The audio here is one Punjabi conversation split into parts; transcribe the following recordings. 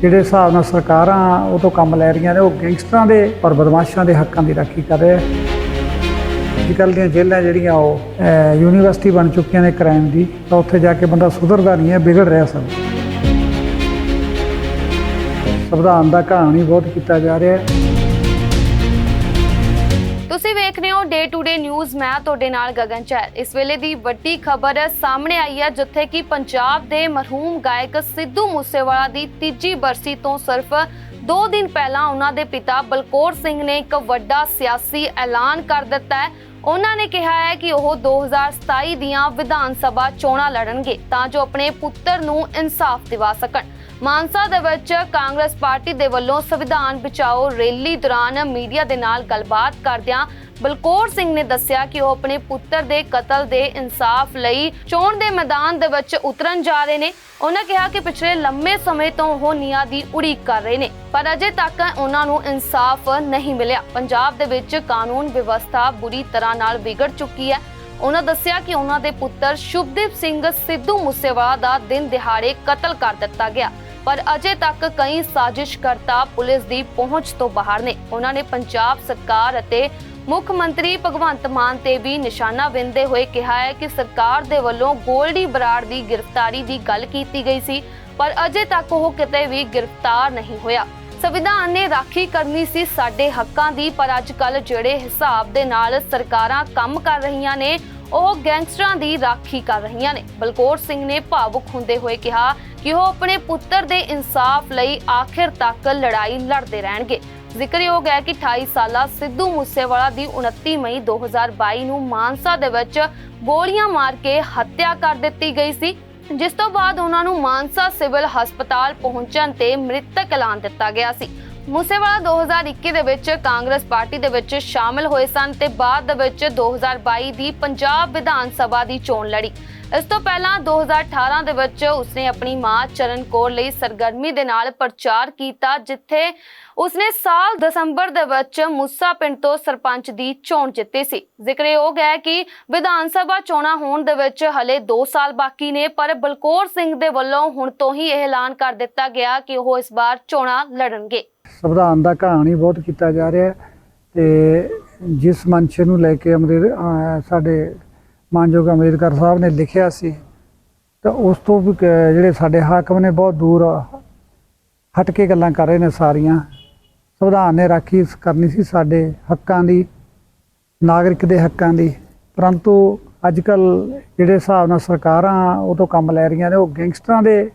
ਜਿਹੜੇ ਹਿਸਾਬ ਨਾਲ ਸਰਕਾਰਾਂ ਉਹ ਤੋਂ ਕੰਮ ਲੈ ਰਹੀਆਂ ਨੇ, ਉਹ ਗੈਂਗਸਟਰਾਂ ਦੇ ਔਰ ਬਦਮਾਸ਼ਾਂ ਦੇ ਹੱਕਾਂ ਦੀ ਰਾਖੀ ਕਰ ਰਿਹਾ ਆ। ਅੱਜ ਕੱਲ੍ਹ ਦੀਆਂ ਜੇਲ੍ਹਾਂ ਜਿਹੜੀਆਂ ਉਹ ਯੂਨੀਵਰਸਿਟੀ ਬਣ ਚੁੱਕੀਆਂ ਨੇ ਕ੍ਰਾਈਮ ਦੀ, ਤਾਂ ਉੱਥੇ ਜਾ ਕੇ ਬੰਦਾ ਸੁਧਰਦਾ ਨਹੀਂ ਹੈ, ਵਿਗੜ ਰਿਹਾ ਸਭ। ਸੰਵਿਧਾਨ ਦਾ ਘਾਣ ਹੀ ਬਹੁਤ ਕੀਤਾ ਜਾ ਰਿਹਾ ਹੈ। ਤੁਸੀਂ ਵੇਖ ਰਹੇ ਹੋ ਡੇ ਟੂ ਡੇ ਨਿਊਜ਼ ਮੈਂ ਤੁਹਾਡੇ ਨਾਲ ਗਗਨ ਚਹਿਲ। ਇਸ ਵੇਲੇ ਦੀ ਵੱਡੀ ਖਬਰ ਸਾਹਮਣੇ ਆਈ ਹੈ, ਜਿੱਥੇ ਕਿ ਪੰਜਾਬ ਦੇ ਮਰਹੂਮ ਗਾਇਕ ਸਿੱਧੂ ਮੂਸੇਵਾਲਾ ਦੀ ਤੀਜੀ ਬਰਸੀ ਤੋਂ ਸਿਰਫ 2 ਦਿਨ ਪਹਿਲਾਂ ਉਹਨਾਂ ਦੇ ਪਿਤਾ ਬਲਕੌਰ ਸਿੰਘ ਨੇ ਇੱਕ ਵੱਡਾ ਸਿਆਸੀ ਐਲਾਨ ਕਰ ਦਿੱਤਾ ਹੈ। ਉਹਨਾਂ ਨੇ ਕਿਹਾ ਹੈ ਕਿ ਉਹ 2027 ਦੀਆਂ ਵਿਧਾਨ ਸਭਾ ਚੋਣਾਂ ਲੜਨਗੇ ਤਾਂ ਜੋ ਆਪਣੇ ਪੁੱਤਰ ਨੂੰ ਇਨਸਾਫ ਦਿਵਾ ਸਕਣ। ਮਾਨਸਾ ਦੇ ਵਿੱਚ ਕਾਂਗਰਸ ਪਾਰਟੀ ਦੇ ਵੱਲੋਂ ਸੰਵਿਧਾਨ ਬਚਾਓ ਰੈਲੀ ਦੌਰਾਨ ਮੀਡੀਆ ਦੇ ਨਾਲ ਗੱਲਬਾਤ ਕਰਦਿਆਂ ਬਲਕੌਰ ਸਿੰਘ ਨੇ ਦੱਸਿਆ ਕਿ ਉਹ ਆਪਣੇ ਪੁੱਤਰ ਦੇ ਕਤਲ ਦੇ ਇਨਸਾਫ ਲਈ ਚੋਣ ਦੇ ਮੈਦਾਨ ਦੇ ਵਿੱਚ ਉਤਰਨ ਜਾ ਰਹੇ ਨੇ। ਉਹਨਾਂ ਕਿਹਾ ਕਿ ਪਿਛਲੇ ਲੰਮੇ ਸਮੇਂ ਤੋਂ ਉਹ ਨਿਆਂ ਦੀ ਉਡੀਕ ਕਰ ਰਹੇ ਨੇ, ਪਰ ਅਜੇ ਤੱਕ ਉਹਨਾਂ ਨੂੰ ਇਨਸਾਫ ਨਹੀਂ ਮਿਲਿਆ। ਪੰਜਾਬ ਦੇ ਵਿੱਚ ਕਾਨੂੰਨ ਵਿਵਸਥਾ ਬੁਰੀ ਤਰ੍ਹਾਂ ਨਾਲ ਵਿਗੜ ਚੁੱਕੀ ਹੈ। ਉਹਨਾਂ ਦੱਸਿਆ ਕਿ ਉਹਨਾਂ ਦੇ ਪੁੱਤਰ ਸ਼ੁਭਦੀਪ ਸਿੰਘ ਸਿੱਧੂ ਮੂਸੇਵਾਲਾ ਦਾ ਦਿਨ ਦਿਹਾੜੇ ਕਤਲ ਕਰ ਦਿੱਤਾ ਗਿਆ, ਪਰ ਅਜੇ ਤੱਕ ਕਈ ਸਾਜ਼ਿਸ਼ਕਰਤਾ ਪੁਲਿਸ ਦੀ ਪਹੁੰਚ ਤੋਂ ਬਾਹਰ ਨੇ। ਉਹਨਾਂ ਨੇ ਪੰਜਾਬ ਸਰਕਾਰ ਅਤੇ ਮੁੱਖ ਮੰਤਰੀ ਭਗਵੰਤ ਮਾਨ ਤੇ ਵੀ ਨਿਸ਼ਾਨਾ ਵਿੰਦੇ ਹੋਏ ਕਿਹਾ ਹੈ ਕਿ ਸਰਕਾਰ ਦੇ ਵੱਲੋਂ ਗੋਲਡੀ ਬਰਾੜ ਦੀ ਗ੍ਰਿਫਤਾਰੀ ਦੀ ਗੱਲ ਕੀਤੀ ਗਈ ਸੀ, ਪਰ ਅਜੇ ਤੱਕ ਉਹ ਕਿਤੇ ਵੀ ਗ੍ਰਿਫਤਾਰ ਨਹੀਂ ਹੋਇਆ। ਸੰਵਿਧਾਨ ਨੇ ਰਾਖੀ ਕਰਨੀ ਸੀ ਸਾਡੇ ਹੱਕਾਂ ਦੀ, ਪਰ ਅੱਜ ਕੱਲ ਜਿਹੜੇ ਹਿਸਾਬ ਦੇ ਨਾਲ ਸਰਕਾਰਾਂ ਕੰਮ ਕਰ ਰਹੀਆਂ ਨੇ, ਉਹ ਗੈਂਗਸਟਰਾਂ ਦੀ ਰਾਖੀ ਕਰ ਰਹੀਆਂ ਨੇ। ਬਲਕੌਰ ਸਿੰਘ ਨੇ ਭਾਵੁਕ ਹੁੰਦੇ ਹੋਏ ਕਿਹਾ ਕਿ ਉਹ ਆਪਣੇ ਪੁੱਤਰ ਦੇ ਇਨਸਾਫ ਲਈ ਆਖਿਰ ਤੱਕ ਲੜਾਈ ਲੜਦੇ ਰਹਿਣਗੇ। ਜ਼ਿਕਰਯੋਗ ਹੈ ਕਿ 28 ਸਾਲਾ ਸਿੱਧੂ ਮੂਸੇਵਾਲਾ ਦੀ 29 ਮਈ 2022 ਨੂੰ ਮਾਨਸਾ ਦੇ ਵਿੱਚ ਗੋਲੀਆਂ ਮਾਰ ਕੇ ਹੱਤਿਆ ਕਰ ਦਿੱਤੀ ਗਈ ਸੀ, ਜਿਸ ਤੋਂ ਬਾਅਦ ਉਹਨਾਂ ਨੂੰ ਮਾਨਸਾ ਸਿਵਲ ਹਸਪਤਾਲ ਪਹੁੰਚਣ ਤੇ ਮ੍ਰਿਤਕ ਐਲਾਨ ਦਿੱਤਾ ਗਿਆ ਸੀ। ਮੂਸੇਵਾਲਾ 2021 ਦੇ ਵਿੱਚ ਕਾਂਗਰਸ ਪਾਰਟੀ ਦੇ ਵਿੱਚ ਸ਼ਾਮਲ ਹੋਏ ਸਨ ਤੇ ਬਾਅਦ ਦੇ ਵਿੱਚ 2022 ਦੀ ਪੰਜਾਬ ਵਿਧਾਨ ਸਭਾ ਦੀ ਚੋਣ ਲੜੀ। ਇਸ ਤੋਂ ਪਹਿਲਾਂ 2018 ਦੇ ਵਿੱਚ ਉਸਨੇ ਆਪਣੀ ਮਾਂ ਚਰਨ ਕੌਰ ਲਈ ਸਰਗਰਮੀ ਦੇ ਨਾਲ ਪ੍ਰਚਾਰ ਕੀਤਾ, ਜਿੱਥੇ ਉਸਨੇ ਸਾਲ ਦਸੰਬਰ ਦੇ ਵਿੱਚ ਮੁੱਸਾ ਪਿੰਡ ਤੋਂ ਸਰਪੰਚ ਦੀ ਚੋਣ ਜਿੱਤੀ ਸੀ। ਜ਼ਿਕਰਯੋਗ ਹੈ ਕਿ ਵਿਧਾਨ ਸਭਾ ਚੋਣਾਂ ਹੋਣ ਦੇ ਵਿੱਚ ਹਲੇ 2 ਸਾਲ ਬਾਕੀ ਨੇ, ਪਰ ਬਲਕੌਰ ਸਿੰਘ ਦੇ ਵੱਲੋਂ ਹੁਣ ਤੋਂ ਹੀ ਇਹ ਐਲਾਨ ਕਰ ਦਿੱਤਾ ਗਿਆ ਕਿ ਉਹ ਇਸ ਵਾਰ ਚੋਣਾਂ ਲੜਨਗੇ। ਸੰਵਿਧਾਨ ਦਾ ਘਾਣ ਹੀ ਬਹੁਤ ਕੀਤਾ ਜਾ ਰਿਹਾ ਹੈ ਤੇ ਜਿਸ ਮੰਸ਼ੇ ਨੂੰ ਲੈ ਕੇ ਅੰਮ੍ਰਿਤ ਸਾਡੇ ਮਾਨਯੋਗ ਅੰਬੇਦਕਰ ਸਾਹਿਬ ਨੇ ਲਿਖਿਆ ਸੀ, ਤਾਂ ਉਸ ਤੋਂ ਵੀ ਜਿਹੜੇ ਸਾਡੇ ਹਾਕਮ ਨੇ ਬਹੁਤ ਦੂਰ ਹਟ ਕੇ ਗੱਲਾਂ ਕਰ ਰਹੇ ਨੇ ਸਾਰੀਆਂ। ਸੰਵਿਧਾਨ ਨੇ ਰਾਖੀ ਕਰਨੀ ਸੀ ਸਾਡੇ ਹੱਕਾਂ ਦੀ, ਨਾਗਰਿਕ ਦੇ ਹੱਕਾਂ ਦੀ। ਪਰੰਤੂ ਅੱਜ ਕੱਲ ਜਿਹੜੇ ਹਿਸਾਬ ਨਾਲ ਸਰਕਾਰਾਂ ਉਹ ਤੋਂ ਕੰਮ ਲੈ ਰਹੀਆਂ ਨੇ, ਉਹ ਗੈਂਗਸਟਰਾਂ ਦੇ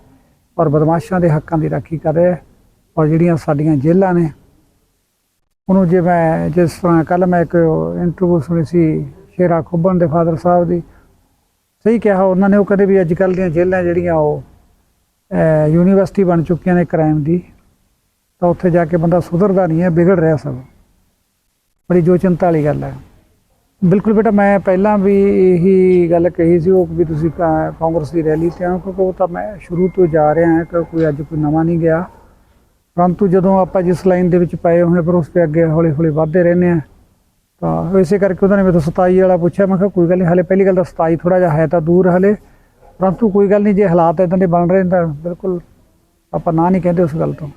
ਔਰ ਬਦਮਾਸ਼ਾਂ ਦੇ ਹੱਕਾਂ ਦੀ ਰਾਖੀ ਕਰ ਰਹੇ ਔਰ ਜਿਹੜੀਆਂ ਸਾਡੀਆਂ ਜੇਲ੍ਹਾਂ ਨੇ, ਉਹਨੂੰ ਜੇ ਮੈਂ ਜਿਸ ਤਰ੍ਹਾਂ ਕੱਲ ਮੈਂ ਇੱਕ ਇੰਟਰਵਿਊ ਸੁਣੀ ਸੀ ਸ਼ੇਰਾ ਖੁੱਬਨ ਦੇ ਫਾਦਰ ਸਾਹਿਬ ਦੀ, ਸਹੀ ਕਿਹਾ ਉਹਨਾਂ ਨੇ ਉਹ ਕਹਿੰਦੇ ਵੀ ਅੱਜ ਕੱਲ ਦੀਆਂ ਜੇਲ੍ਹਾਂ ਜਿਹੜੀਆਂ ਉਹ ਯੂਨੀਵਰਸਿਟੀ ਬਣ ਚੁੱਕੀਆਂ ਨੇ ਕ੍ਰਾਈਮ ਦੀ, ਤਾਂ ਉੱਥੇ ਜਾ ਕੇ ਬੰਦਾ ਸੁਧਰਦਾ ਨਹੀਂ ਹੈ, ਵਿਗੜ ਰਿਹਾ ਸਭ। ਬੜੀ ਜੋ ਚਿੰਤਾ ਵਾਲੀ ਗੱਲ ਹੈ। ਬਿਲਕੁਲ ਬੇਟਾ, ਮੈਂ ਪਹਿਲਾਂ ਵੀ ਇਹੀ ਗੱਲ ਕਹੀ ਸੀ ਉਹ ਵੀ ਤੁਸੀਂ ਕਾਂਗਰਸ ਦੀ ਰੈਲੀ ਤੇ ਆਓ, ਕਿਉਂਕਿ ਉਹ ਤਾਂ ਮੈਂ ਸ਼ੁਰੂ ਤੋਂ ਜਾ ਰਿਹਾ ਹਾਂ ਕਿ ਕੋਈ ਅੱਜ ਕੋਈ ਨਵਾਂ ਨਹੀਂ ਗਿਆ। ਪਰੰਤੂ ਜਦੋਂ ਆਪਾਂ ਜਿਸ ਲਾਈਨ ਦੇ ਵਿੱਚ ਪਏ ਹੋਏ ਪਰ ਉਸ ਤੇ ਅੱਗੇ ਹੌਲੀ ਹੌਲੀ ਵਧਦੇ ਰਹਿੰਦੇ ਆ ਤਾਂ ਇਸੇ ਕਰਕੇ ਉਹਨਾਂ ਨੇ ਮੈਨੂੰ 27 ਵਾਲਾ ਪੁੱਛਿਆ ਮੈਂ ਕਿਹਾ ਕੋਈ ਗੱਲ ਨਹੀਂ ਹਲੇ ਪਹਿਲੀ ਗੱਲ ਤਾਂ 27 ਥੋੜਾ ਜਿਹਾ ਹੈ ਤਾਂ ਦੂਰ ਹਲੇ। ਪਰੰਤੂ ਕੋਈ ਗੱਲ ਨਹੀਂ ਜੇ ਹਾਲਾਤ ਇਦਾਂ ਦੇ ਬਣ ਰਹੇ ਤਾਂ ਬਿਲਕੁਲ ਆਪਾਂ ਨਾ ਨਹੀਂ ਕਹਿੰਦੇ ਉਸ ਗੱਲ ਤੋਂ।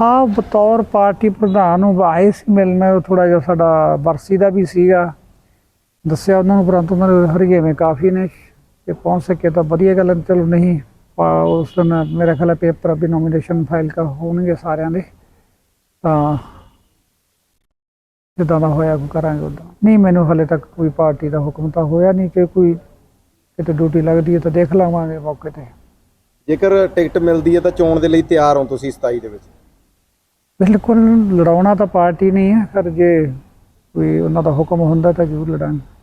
ਹਾਂ ਬਤੌਰ ਪਾਰਟੀ ਪ੍ਰਧਾਨ ਨੂੰ ਆਏ ਸੀ ਮਿਲਣਾ ਥੋੜਾ ਜਿਹਾ ਸਾਡਾ ਬਰਸੀ ਦਾ ਵੀ ਸੀਗਾ। ਦੱਸਿਆ ਉਹਨਾਂ ਨੂੰ ਪਰੰਤੂ ਉਹਨਾਂ ਦੇ ਹਰਗੇਵੇਂ ਕਾਫੀ ਨੇ। ਕਿ ਪਹੁੰਚ ਸਕੇ ਤਾਂ ਵਧੀਆ ਗੱਲ ਹੈ, ਚਲੋ ਨਹੀਂ। ਪਾ- ਉਸ ਦਿਨ ਮੇਰਾ ਖਿਆਲ ਪੇਪਰ ਵੀ ਨੋਮੀਨੇਸ਼ਨ ਫਾਈਲ ਕਰ ਹੋਣਗੇ ਸਾਰਿਆਂ ਦੇ। ਤਾਂ ਜਿੱਦਾਂ ਦਾ ਹੋਇਆ ਕੋਈ ਕਰਾਂਗੇ ਉਦਾਂ। ਨਹੀਂ ਮੈਨੂੰ ਹਲੇ ਤੱਕ ਕੋਈ ਪਾਰਟੀ ਦਾ ਹੁਕਮ ਤਾਂ ਹੋਇਆ ਨਹੀਂ ਕਿ ਕੋਈ ਕਿਤੇ ਡਿਊਟੀ ਲੱਗਦੀ ਹੈ ਤਾਂ ਦੇਖ ਲਵਾਂਗੇ ਮੌਕੇ ਤੇ। ਜੇਕਰ ਟਿਕਟ ਮਿਲਦੀ ਹੈ ਤਾਂ ਚੋਣ ਦੇ ਲਈ ਤਿਆਰ ਹੋ ਤੁਸੀਂ 27 ਦੇ ਵਿੱਚ? ਬਿਲਕੁਲ ਲੜਾਉਣਾ ਤਾਂ ਪਾਰਟੀ ਨਹੀਂ ਹੈ ਪਰ ਜੇ ਕੋਈ ਉਹਨਾਂ ਦਾ ਹੁਕਮ ਹੁੰਦਾ ਤਾਂ ਜ਼ਰੂਰ ਲੜਾਂਗੇ।